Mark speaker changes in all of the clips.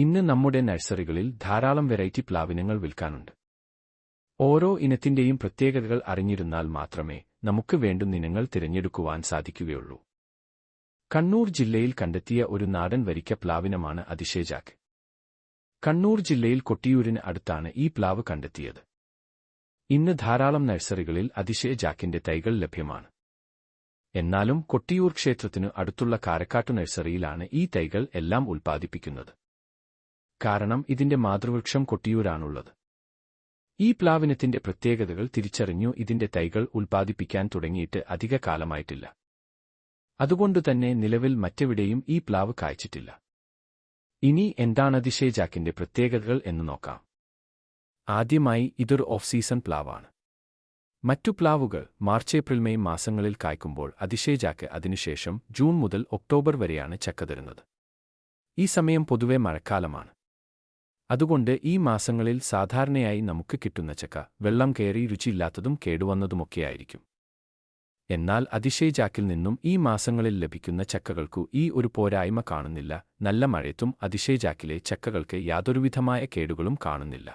Speaker 1: ഇന്ന് നമ്മുടെ നഴ്സറികളിൽ ധാരാളം വെറൈറ്റി പ്ലാവിനങ്ങൾ വിൽക്കാനുണ്ട്. ഓരോ ഇനത്തിന്റെയും പ്രത്യേകതകൾ അറിഞ്ഞിരുന്നാൽ മാത്രമേ നമുക്ക് വേണ്ടുന്ന ഇനങ്ങൾ തിരഞ്ഞെടുക്കുവാൻ സാധിക്കുകയുള്ളൂ. കണ്ണൂർ ജില്ലയിൽ കണ്ടെത്തിയ ഒരു നാടൻ വരിക്ക പ്ലാവിനമാണ് അതിശേജാക്ക് കണ്ണൂർ ജില്ലയിൽ കൊട്ടിയൂരിന് അടുത്താണ് ഈ പ്ലാവ് കണ്ടെത്തിയത്. ഇന്ന് ധാരാളം നഴ്സറികളിൽ അതിശയ ജാക്കിന്റെ തൈകൾ ലഭ്യമാണ്. എന്നാലും കൊട്ടിയൂർ ക്ഷേത്രത്തിനു അടുത്തുള്ള കാരക്കാട്ടു നഴ്സറിയിലാണ് ഈ തൈകൾ എല്ലാം ഉൽപ്പാദിപ്പിക്കുന്നത്. കാരണം ഇതിന്റെ മാതൃവൃക്ഷം കൊട്ടിയൂരാണുള്ളത്. ഈ പ്ലാവിനത്തിന്റെ പ്രത്യേകതകൾ തിരിച്ചറിഞ്ഞു ഇതിന്റെ തൈകൾ ഉൽപ്പാദിപ്പിക്കാൻ തുടങ്ങിയിട്ട് അധിക കാലമായിട്ടില്ല. അതുകൊണ്ടുതന്നെ നിലവിൽ മറ്റെവിടെയും ഈ പ്ലാവ് കായ്ച്ചിട്ടില്ല. ഇനി എന്താണ് അതിശയജാക്കിന്റെ പ്രത്യേകതകൾ എന്ന് നോക്കാം. ആദ്യമായി ഇതൊരു ഓഫ് സീസൺ പ്ലാവാണ്. മറ്റു പ്ലാവുകൾ മാർച്ച് ഏപ്രിൽ മെയ് മാസങ്ങളിൽ കായ്ക്കുമ്പോൾ അതിശയജാക്ക് അതിനുശേഷം ജൂൺ മുതൽ ഒക്ടോബർ വരെയാണ് ചക്ക തരുന്നത്. ഈ സമയം പൊതുവെ മഴക്കാലമാണ്. അതുകൊണ്ട് ഈ മാസങ്ങളിൽ സാധാരണയായി നമുക്ക് കിട്ടുന്ന ചക്ക വെള്ളം കയറി രുചിയില്ലാത്തതും കേടുവന്നതുമൊക്കെയായിരിക്കും. എന്നാൽ അതിശയജാക്കിൽ നിന്നും ഈ മാസങ്ങളിൽ ലഭിക്കുന്ന ചക്കകൾക്കു ഈ ഒരു പോരായ്മ കാണുന്നില്ല. നല്ല മഴയത്തും അതിശയജാക്കിലെ ചക്കകൾക്ക് യാതൊരുവിധമായ കേടുകളും കാണുന്നില്ല.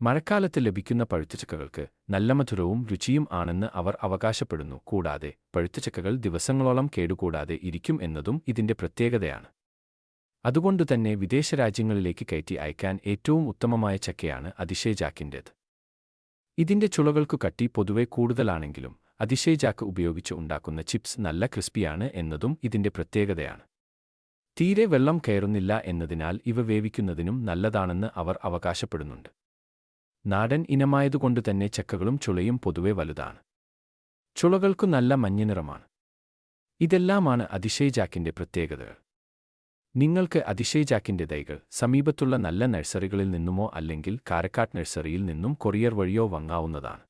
Speaker 1: മഴക്കാലത്ത് ലഭിക്കുന്ന പഴുത്തച്ചക്കകൾക്ക് നല്ല മധുരവും രുചിയും ആണെന്ന് അവർ അവകാശപ്പെടുന്നു. കൂടാതെ പഴുത്തച്ചക്കകൾ ദിവസങ്ങളോളം കേടുകൂടാതെ ഇരിക്കും എന്നതും ഇതിന്റെ പ്രത്യേകതയാണ്. അതുകൊണ്ടുതന്നെ വിദേശ രാജ്യങ്ങളിലേക്ക് കയറ്റി അയക്കാൻ ഏറ്റവും ഉത്തമമായ ചക്കയാണ് അതിശയജാക്കിന്റേത് ഇതിന്റെ ചുളകൾക്കു കട്ടി പൊതുവെ കൂടുതലാണെങ്കിലും അതിശയജാക്ക് ഉപയോഗിച്ച് ഉണ്ടാക്കുന്ന ചിപ്സ് നല്ല ക്രിസ്പിയാണ് എന്നതും ഇതിന്റെ പ്രത്യേകതയാണ്. തീരെ വെള്ളം കയറുന്നില്ല എന്നതിനാൽ ഇവ വേവിക്കുന്നതിനും നല്ലതാണെന്ന് അവർ അവകാശപ്പെടുന്നുണ്ട്. നാടൻ ഇനമായതുകൊണ്ടുതന്നെ ചക്കകളും ചുളയും പൊതുവെ വലുതാണ്. ചുളകൾക്കു നല്ല മഞ്ഞനിറമാണ്. ഇതെല്ലാമാണ് അതിശയജാക്കിന്റെ പ്രത്യേകതകൾ. നിങ്ങൾക്ക് അതിശയജാക്കിന്റെ തൈകൾ സമീപത്തുള്ള നല്ല നഴ്സറികളിൽ നിന്നുമോ അല്ലെങ്കിൽ കാരക്കാട്ട് നഴ്സറിയിൽ നിന്നും കൊറിയർ വഴിയോ വാങ്ങാവുന്നതാണ്.